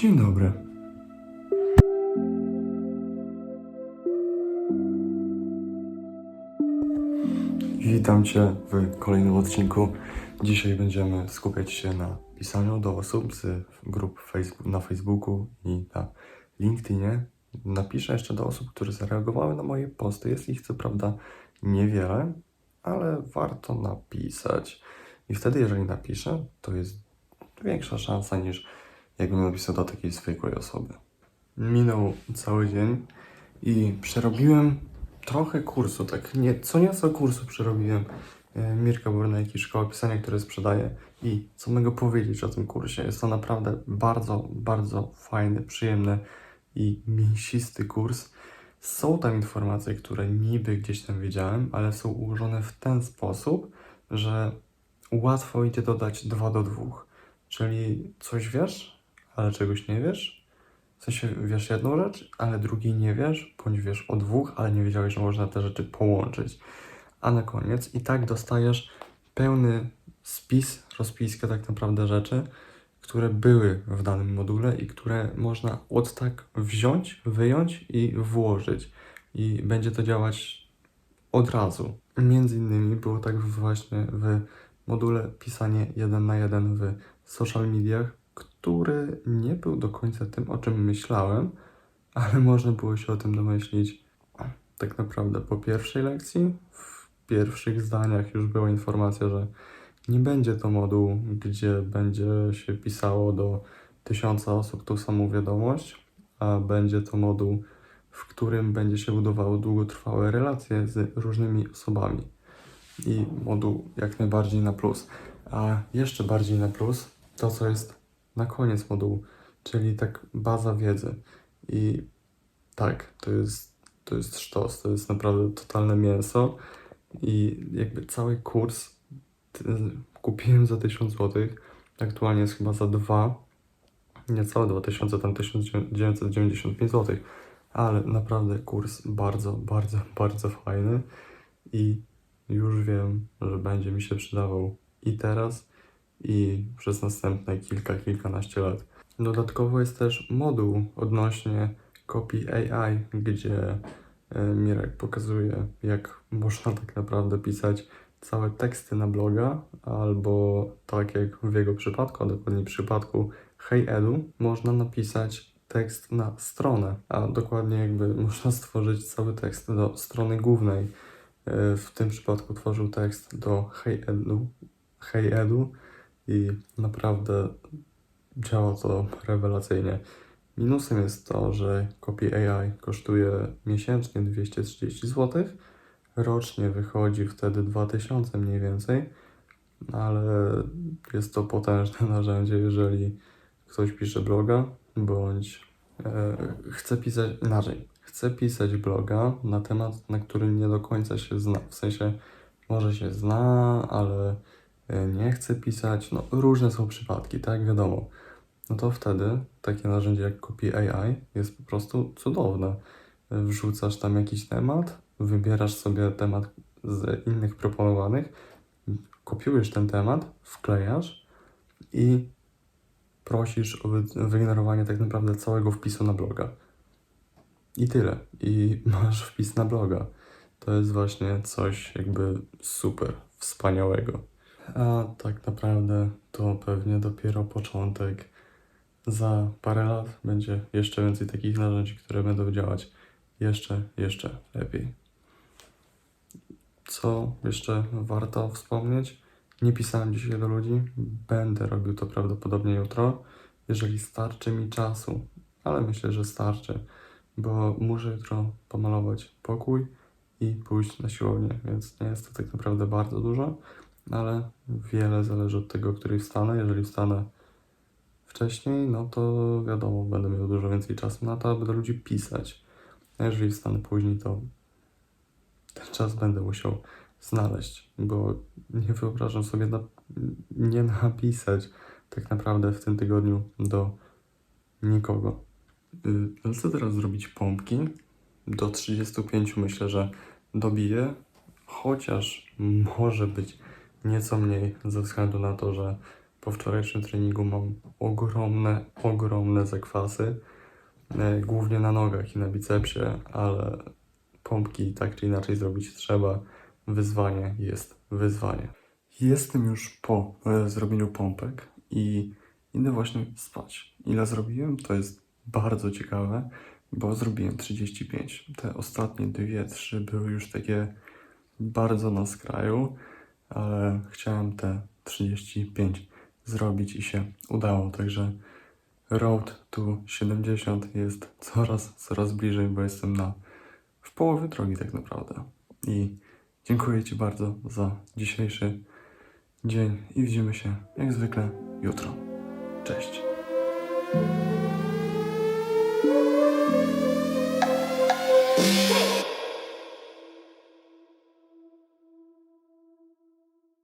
Dzień dobry. Witam Cię w kolejnym odcinku. Dzisiaj będziemy skupiać się na pisaniu do osób z grup na Facebooku i na LinkedInie. Napiszę jeszcze do osób, które zareagowały na moje posty. Jest ich co prawda niewiele, ale warto napisać. I wtedy, jeżeli napiszę, to jest większa szansa niż jakbym napisał do takiej zwykłej osoby. Minął cały dzień i przerobiłem trochę kursu, tak nie, co nieco kursu przerobiłem e, Mirka Burnejki, Szkoła Pisania, które sprzedaję i co mogę powiedzieć o tym kursie. Jest to naprawdę bardzo, bardzo fajny, przyjemny i mięsisty kurs. Są tam informacje, które niby gdzieś tam wiedziałem, ale są ułożone w ten sposób, że łatwo idzie dodać 2 do 2. Czyli coś wiesz, ale czegoś nie wiesz. W sensie wiesz jedną rzecz, ale drugiej nie wiesz, bądź wiesz o dwóch, ale nie wiedziałeś, że można te rzeczy połączyć. A na koniec i tak dostajesz pełny spis, rozpiskę tak naprawdę rzeczy, które były w danym module i które można od tak wziąć, wyjąć i włożyć. I będzie to działać od razu. Między innymi było tak właśnie w module pisanie jeden na jeden w social mediach, który nie był do końca tym, o czym myślałem, ale można było się o tym domyślić tak naprawdę po pierwszej lekcji. W pierwszych zdaniach już była informacja, że nie będzie to moduł, gdzie będzie się pisało do tysiąca osób tą samą wiadomość, a będzie to moduł, w którym będzie się budowało długotrwałe relacje z różnymi osobami. I moduł jak najbardziej na plus. A jeszcze bardziej na plus to, co jest na koniec modułu, czyli tak baza wiedzy. I tak, to jest, to jest sztos, to jest naprawdę totalne mięso. I jakby cały kurs kupiłem za 1000 zł. Aktualnie jest chyba za dwa, niecałe 2000, tam 1995 zł. Ale naprawdę kurs bardzo, bardzo, bardzo fajny i już wiem, że będzie mi się przydawał i teraz, i przez następne kilka, kilkanaście lat. Dodatkowo jest też moduł odnośnie Copy AI, gdzie e, Mirek pokazuje, jak można tak naprawdę pisać całe teksty na bloga, albo tak jak w jego przypadku, a dokładnie w przypadku HeyEdu, można napisać tekst na stronę, a dokładnie jakby można stworzyć cały tekst do strony głównej. E, W tym przypadku tworzył tekst do HeyEdu, HeyEdu i naprawdę działa to rewelacyjnie. Minusem jest to, że Copy AI kosztuje miesięcznie 230 zł, rocznie wychodzi wtedy 2000 mniej więcej, ale jest to potężne narzędzie, jeżeli ktoś pisze bloga, bądź e, chce pisać inaczej. Chce pisać bloga na temat, na który nie do końca się zna. W sensie może się zna, ale nie chce pisać. No, różne są przypadki, tak wiadomo. No to wtedy takie narzędzie jak Copy AI jest po prostu cudowne. Wrzucasz tam jakiś temat, wybierasz sobie temat z innych proponowanych, kopiujesz ten temat, wklejasz i prosisz o wy- wygenerowanie tak naprawdę całego wpisu na bloga. I tyle. I masz wpis na bloga. To jest właśnie coś jakby super, wspaniałego. A tak naprawdę to pewnie dopiero początek. Za parę lat będzie jeszcze więcej takich narzędzi, które będą działać jeszcze, jeszcze lepiej. Co jeszcze warto wspomnieć? Nie pisałem dzisiaj do ludzi, będę robił to prawdopodobnie jutro, jeżeli starczy mi czasu, ale myślę, że starczy, bo muszę jutro pomalować pokój i pójść na siłownię, więc nie jest to tak naprawdę bardzo dużo, ale wiele zależy od tego, o której wstanę. Jeżeli wstanę wcześniej, no to wiadomo, będę miał dużo więcej czasu na to, aby do ludzi pisać. A jeżeli wstanę później, to ten czas będę musiał znaleźć, bo nie wyobrażam sobie na, nie napisać tak naprawdę w tym tygodniu do nikogo. Y, Ale co teraz zrobić pompki? Do 35 myślę, że dobiję, chociaż może być nieco mniej ze względu na to, że Po wczorajszym treningu mam ogromne, ogromne zakwasy, e, głównie na nogach i na bicepsie, ale pompki tak czy inaczej zrobić trzeba. Wyzwanie jest wyzwanie. Jestem już po e, zrobieniu pompek i idę właśnie spać. Ile zrobiłem? To jest bardzo ciekawe, bo zrobiłem 35. Te ostatnie dwie, trzy były już takie bardzo na skraju, ale chciałem te 35 zrobić i się udało. Także road to 70 jest coraz, coraz bliżej, bo jestem na w połowie drogi tak naprawdę. I dziękuję Ci bardzo za dzisiejszy dzień i widzimy się jak zwykle jutro. Cześć.